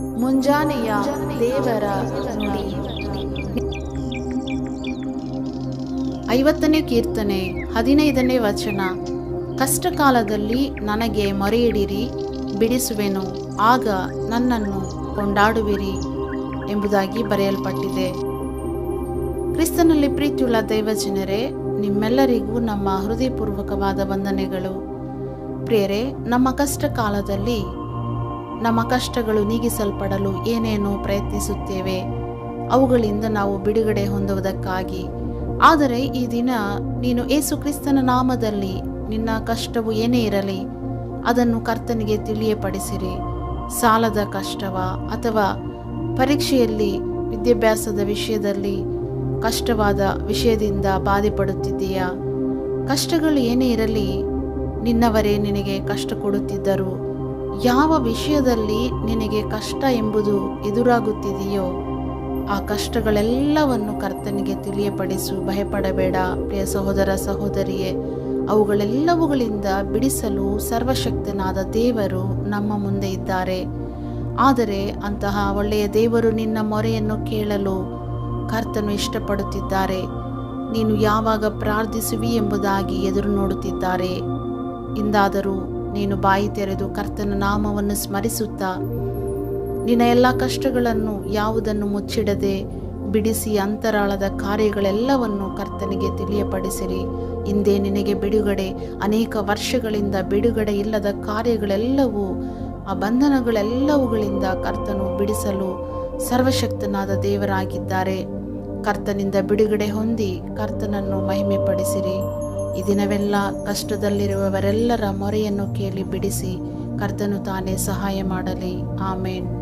ಮುಂಜಾನೆಯ ದೇವರ ನುಡಿ. ಐವತ್ತನೇ ಕೀರ್ತನೆ, ಹದಿನೈದನೇ ವಚನ. ಕಷ್ಟಕಾಲದಲ್ಲಿ ನನಗೆ ಮೊರೆಯಿಡಿರಿ, ಬಿಡಿಸುವೆನು, ಆಗ ನನ್ನನ್ನು ಕೊಂಡಾಡುವಿರಿ ಎಂಬುದಾಗಿ ಬರೆಯಲ್ಪಟ್ಟಿದೆ. ಕ್ರಿಸ್ತನಲ್ಲಿ ಪ್ರೀತಿಯುಳ್ಳ ದೈವಜನರೇ, ನಿಮ್ಮೆಲ್ಲರಿಗೂ ನಮ್ಮ ಹೃದಯಪೂರ್ವಕವಾದ ವಂದನೆಗಳು. ಪ್ರಿಯರೇ, ನಮ್ಮ ಕಷ್ಟ ಕಾಲದಲ್ಲಿ ನಮ್ಮ ಕಷ್ಟಗಳು ನೀಗಿಸಲ್ಪಡಲು ಏನೇನೋ ಪ್ರಯತ್ನಿಸುತ್ತೇವೆ. ಅವುಗಳಿಂದ ನಾವು ಬಿಡುಗಡೆ ಹೊಂದುವುದಕ್ಕಾಗಿ. ಆದರೆ ಈ ದಿನ ನೀನು ಏಸು ಕ್ರಿಸ್ತನ ನಾಮದಲ್ಲಿ ನಿನ್ನ ಕಷ್ಟವು ಏನೇ ಇರಲಿ, ಅದನ್ನು ಕರ್ತನಿಗೆ ತಿಳಿಯಪಡಿಸಿರಿ. ಸಾಲದ ಕಷ್ಟವ ಅಥವಾ ಪರೀಕ್ಷೆಯಲ್ಲಿ, ವಿದ್ಯಾಭ್ಯಾಸದ ವಿಷಯದಲ್ಲಿ ಕಷ್ಟವಾದ ವಿಷಯದಿಂದ ಬಾಧೆಪಡುತ್ತಿದ್ದೀಯಾ? ಕಷ್ಟಗಳು ಏನೇ ಇರಲಿ, ನಿನ್ನವರೇ ನಿನಗೆ ಕಷ್ಟ ಕೊಡುತ್ತಿದ್ದರು ಯಾವ ವಿಷಯದಲ್ಲಿ ನಿನಗೆ ಕಷ್ಟ ಎಂಬುದು ಎದುರಾಗುತ್ತಿದೆಯೋ, ಆ ಕಷ್ಟಗಳೆಲ್ಲವನ್ನು ಕರ್ತನಿಗೆ ತಿಳಿಯಪಡಿಸು. ಭಯಪಡಬೇಡ ಪ್ರಿಯ ಸಹೋದರ ಸಹೋದರಿಯೇ, ಅವುಗಳೆಲ್ಲವುಗಳಿಂದ ಬಿಡಿಸಲು ಸರ್ವಶಕ್ತನಾದ ದೇವರು ನಮ್ಮ ಮುಂದೆ ಇದ್ದಾರೆ. ಆದರೆ ಅಂತಹ ಒಳ್ಳೆಯ ದೇವರು ನಿನ್ನ ಮೊರೆಯನ್ನು ಕೇಳಲು ಕರ್ತನು ಇಷ್ಟಪಡುತ್ತಿದ್ದಾರೆ. ನೀನು ಯಾವಾಗ ಪ್ರಾರ್ಥಿಸುವಿ ಎಂಬುದಾಗಿ ಎದುರು ನೋಡುತ್ತಿದ್ದಾರೆ ಇಂದಾದರೂ ನೀನು ಬಾಯಿ ತೆರೆದು ಕರ್ತನ ನಾಮವನ್ನು ಸ್ಮರಿಸುತ್ತಾ ನಿನ್ನ ಎಲ್ಲ ಕಷ್ಟಗಳನ್ನು ಯಾವುದನ್ನು ಮುಚ್ಚಿಡದೆ ಬಿಡಿಸಿ ಅಂತರಾಳದ ಕಾರ್ಯಗಳೆಲ್ಲವನ್ನು ಕರ್ತನಿಗೆ ತಿಳಿಯಪಡಿಸಿರಿ. ಹಿಂದೆ ನಿನಗೆ ಬಿಡುಗಡೆ. ಅನೇಕ ವರ್ಷಗಳಿಂದ ಬಿಡುಗಡೆ ಇಲ್ಲದ ಕಾರ್ಯಗಳೆಲ್ಲವೂ ಆ ಬಂಧನಗಳೆಲ್ಲವುಗಳಿಂದ ಕರ್ತನು ಬಿಡಿಸಲು ಸರ್ವಶಕ್ತನಾದ ದೇವರಾಗಿದ್ದಾರೆ. ಕರ್ತನಿಂದ ಬಿಡುಗಡೆ ಹೊಂದಿ ಕರ್ತನನ್ನು ಮಹಿಮೆಪಡಿಸಿರಿ. ಈ ದಿನವೆಲ್ಲ ಕಷ್ಟದಲ್ಲಿರುವವರೆಲ್ಲರ ಮೊರೆಯನ್ನು ಕೇಳಿ ಬಿಡಿಸಿ ಕರ್ತನು ತಾನೇ ಸಹಾಯ ಮಾಡಲಿ. ಆಮೇನ್.